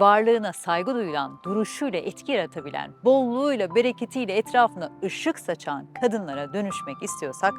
varlığına saygı duyulan, duruşuyla etki yaratabilen, bolluğuyla, bereketiyle etrafına ışık saçan kadınlara dönüşmek istiyorsak,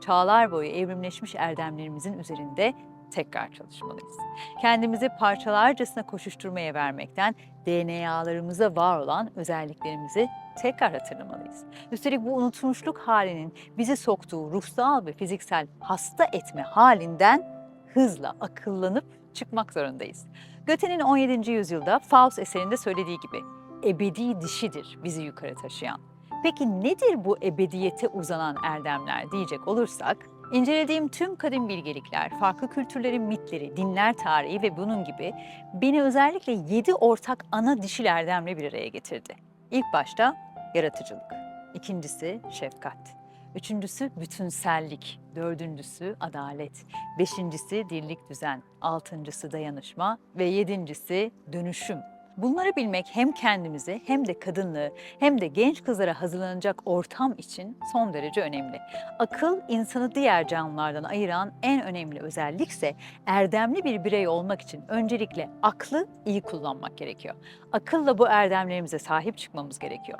çağlar boyu evrimleşmiş erdemlerimizin üzerinde tekrar çalışmalıyız. Kendimizi parçalarcasına koşuşturmaya vermekten DNA'larımıza var olan özelliklerimizi tekrar hatırlamalıyız. Üstelik bu unutulmuşluk halinin bizi soktuğu ruhsal ve fiziksel hasta etme halinden hızla akıllanıp çıkmak zorundayız. Göte'nin 17. yüzyılda Faust eserinde söylediği gibi ebedi dişidir bizi yukarı taşıyan. Peki nedir bu ebediyete uzanan erdemler diyecek olursak, incelediğim tüm kadim bilgelikler, farklı kültürlerin mitleri, dinler tarihi ve bunun gibi beni özellikle yedi ortak ana dişil erdemle bir araya getirdi. İlk başta yaratıcılık, ikincisi şefkat, üçüncüsü bütünsellik, dördüncüsü adalet, beşincisi dirlik düzen, altıncısı dayanışma ve yedincisi dönüşüm. Bunları bilmek hem kendimizi hem de kadınlığı hem de genç kızlara hazırlanacak ortam için son derece önemli. Akıl insanı diğer canlılardan ayıran en önemli özellikse erdemli bir birey olmak için öncelikle aklı iyi kullanmak gerekiyor. Akılla bu erdemlerimize sahip çıkmamız gerekiyor.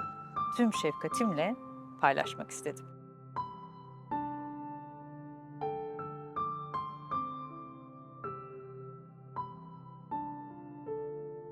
Tüm şefkatimle paylaşmak istedim.